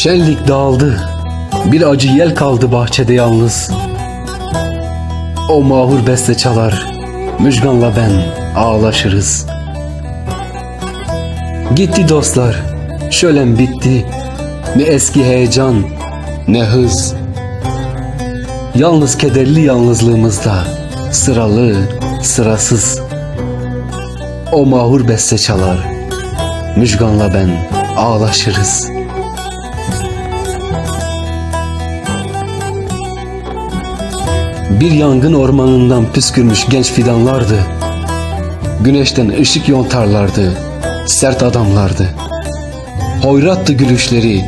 Şenlik dağıldı. Bir acı yel kaldı bahçede yalnız. O mahur beste çalar. Müjganla ben ağlaşırız. Gitti dostlar. Şölen bitti. Ne eski heyecan, ne hız. Yalnız kederli yalnızlığımızda sıralı, sırasız. O mahur beste çalar. Müjganla ben ağlaşırız. Bir yangın ormanından püskürmüş genç fidanlardı. Güneşten ışık yontarlardı. Sert adamlardı. Hoyrattı gülüşleri.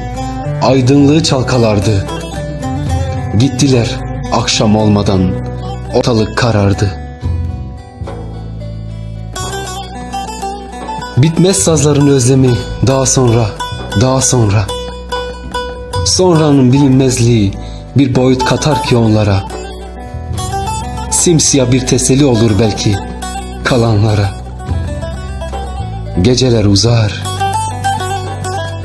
Aydınlığı çalkalardı. Gittiler akşam olmadan. Ortalık karardı. Bitmez sazların özlemi daha sonra, daha sonra. Sonranın bilinmezliği bir boyut katar ki onlara. Simsiyah bir teselli olur belki kalanlara. Geceler uzar.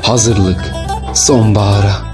Hazırlık sonbahara.